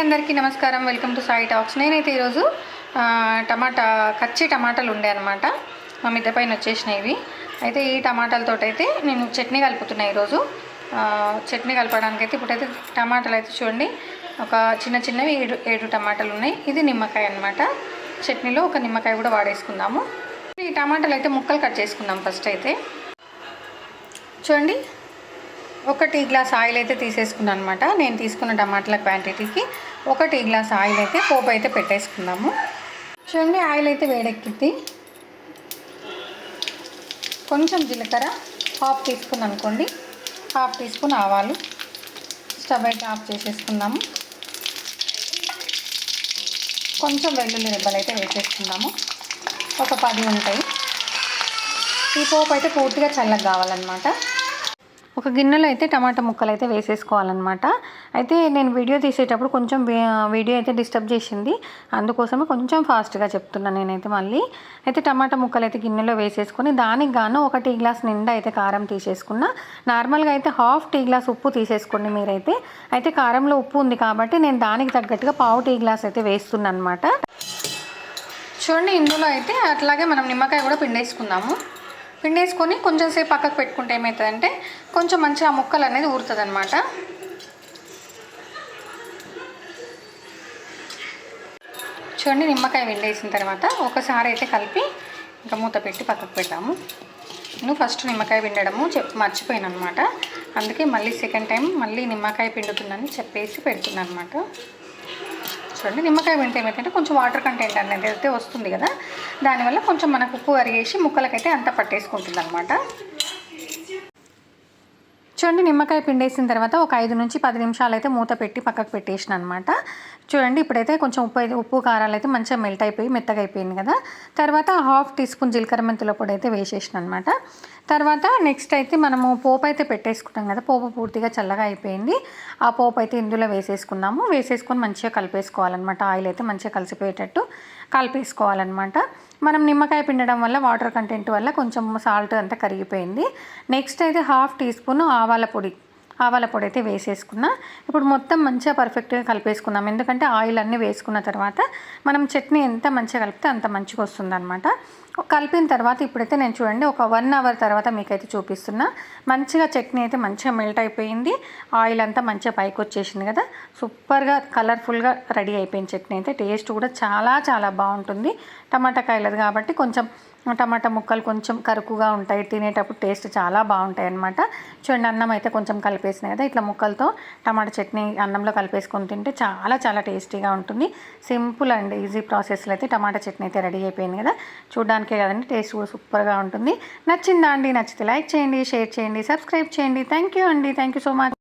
అందరికీ నమస్కారం. Welcome to Sai talks నేనైతే ఈరోజు టమాటా కచ్చి టమాటాలు ఉండే అనమాట మా మిద్దె పైన వచ్చేసినాయి ఇవి. అయితే ఈ టమాటాలతో అయితే నేను చట్నీ కలుపుతున్నాను ఈరోజు. చట్నీ కలపడానికి అయితే ఇప్పుడైతే టమాటాలు అయితే చూడండి. ఒక చిన్న చిన్నవి ఏడు ఏడు టమాటాలు ఉన్నాయి. ఇది నిమ్మకాయ అనమాట చట్నీలో ఒక నిమ్మకాయ కూడా వాడేసుకుందాము. ఈ టమాటాలు అయితే ముక్కలు కట్ చేసుకుందాం ఫస్ట్ అయితే. చూడండి ఒక టీ గ్లాస్ ఆయిల్ అయితే తీసేసుకున్నాను అనమాట నేను తీసుకున్న టమాటాల క్వాంటిటీకి ఒక టీ గ్లాస్ ఆయిల్ అయితే పోపు అయితే పెట్టేసుకుందాము. చూడండి ఆయిల్ అయితే వేడెక్కింది కొంచెం జీలకర్ర హాఫ్ టీ స్పూన్ అనుకోండి. హాఫ్ టీ స్పూన్ ఆవాలు. స్టవ్ అయితే ఆఫ్ చేసేసుకుందాము. కొంచెం వెల్లుల్లి రెబ్బలు అయితే వేసేసుకుందాము. ఒక పది ఉంటాయి. ఈ పోపు అయితే పూర్తిగా చల్లగా కావాలన్నమాట. ఒక గిన్నెలో అయితే టమాటా ముక్కలు అయితే వేసేసుకోవాలన్నమాట. అయితే నేను వీడియో తీసేటప్పుడు కొంచెం వీడియో అయితే డిస్టర్బ్ చేసింది. అందుకోసమే కొంచెం ఫాస్ట్గా చెప్తున్నాను నేనైతే మళ్ళీ. అయితే టమాటా ముక్కలు అయితే గిన్నెలో వేసేసుకొని దానికి గాను ఒక టీ గ్లాస్ నిండా అయితే కారం తీసేసుకున్న. నార్మల్గా అయితే హాఫ్ టీ గ్లాస్ ఉప్పు తీసేసుకోండి మీరైతే. అయితే కారంలో ఉప్పు ఉంది కాబట్టి నేను దానికి తగ్గట్టుగా పావు టీ గ్లాస్ అయితే వేస్తున్నాను అనమాట చూడండి ఇందులో అయితే అట్లాగే మనం నిమ్మకాయ కూడా పిండేసుకుందాము. పిండేసుకొని కొంచెం సేపు పక్కకు పెట్టుకుంటే ఏమవుతుందంటే కొంచెం మంచిగా ఆ ముక్కలు అనేది ఊరుతుంది అనమాట చూడండి నిమ్మకాయ పిండేసిన తర్వాత ఒకసారి అయితే కలిపి ఇంకా మూత పెట్టి పక్కకు పెడతాము నేను ఫస్ట్ నిమ్మకాయ పిండడము చెప్ మర్చిపోయాను అనమాట అందుకే మళ్ళీ సెకండ్ టైం మళ్ళీ నిమ్మకాయ పిండుతుందని చెప్పేసి పెడుతున్నాను అనమాట చూడండి నిమ్మకాయ వింటే ఏమైతే కొంచెం వాటర్ కంటెంట్ అనేది అయితే వస్తుంది కదా. దానివల్ల కొంచెం మనకు ఉప్పు అరిగేసి ముక్కలకైతే అంతా పట్టేసుకుంటుంది అనమాట చూడండి నిమ్మకాయ పిండేసిన తర్వాత ఒక ఐదు నుంచి పది నిమిషాలు అయితే మూత పెట్టి పక్కకు పెట్టేసిన అనమాట చూడండి ఇప్పుడైతే కొంచెం ఉప్పు అయితే ఉప్పు కారాలు అయితే మంచిగా మెల్ట్ అయిపోయి మెత్తగా అయిపోయింది కదా. తర్వాత హాఫ్ టీ స్పూన్ జీలకర్ర మెంతుల పొడి అయితే వేసేసిన అనమాట తర్వాత నెక్స్ట్ అయితే మనము పోపు అయితే పెట్టేసుకుంటాం కదా పోపు పూర్తిగా చల్లగా అయిపోయింది. ఆ పోపు అయితే ఇందులో వేసేసుకున్నాము వేసేసుకొని మంచిగా కలిపేసుకోవాలన్నమాట. ఆయిల్ అయితే మంచిగా కలిసిపోయేటట్టు. కలిపేసుకోవాలన్నమాట. మనం నిమ్మకాయ పిండడం వల్ల వాటర్ కంటెంట్ వల్ల కొంచెం సాల్ట్ అంతా కరిగిపోయింది. నెక్స్ట్ అయితే హాఫ్ టీ స్పూన్ ఆవాల పొడి. ఆవాల పొడి అయితే వేసేసుకున్నా. ఇప్పుడు మొత్తం మంచిగా పర్ఫెక్ట్గా కలిపేసుకున్నాం ఎందుకంటే ఆయిల్ అన్నీ వేసుకున్న తర్వాత మనం చట్నీ ఎంత మంచిగా కలిపితే అంత మంచిగా వస్తుంది అనమాట కలిపిన తర్వాత ఇప్పుడైతే నేను చూడండి ఒక వన్ అవర్ తర్వాత మీకైతే చూపిస్తున్నా. మంచిగా చట్నీ అయితే మంచిగా మెల్ట్ అయిపోయింది. ఆయిల్ అంతా మంచిగా పైకి వచ్చేసింది కదా. సూపర్గా కలర్ఫుల్గా రెడీ అయిపోయింది చట్నీ అయితే. టేస్ట్ కూడా చాలా చాలా బాగుంటుంది. టమాటా కాయలది కాబట్టి కొంచెం టమాటా ముక్కలు కొంచెం కరుకుగా ఉంటాయి తినేటప్పుడు టేస్ట్ చాలా బాగుంటాయి అన్నమాట. చూడండి అన్నం అయితే కొంచెం కలిపేసినాయి కదా ఇట్లా ముక్కలతో టమాటా చట్నీ అన్నంలో కలిపేసుకొని తింటే చాలా చాలా టేస్టీగా ఉంటుంది. సింపుల్ అండ్ ఈజీ ప్రాసెస్లో అయితే టమాటా చట్నీ అయితే రెడీ అయిపోయింది కదా. చూడడానికే కదండి టేస్ట్ కూడా సూపర్గా ఉంటుంది. నచ్చిందా అండి? నచ్చితే లైక్ చేయండి షేర్ చేయండి సబ్స్క్రైబ్ చేయండి. థ్యాంక్ యూ అండి థ్యాంక్ యూ సో మచ్.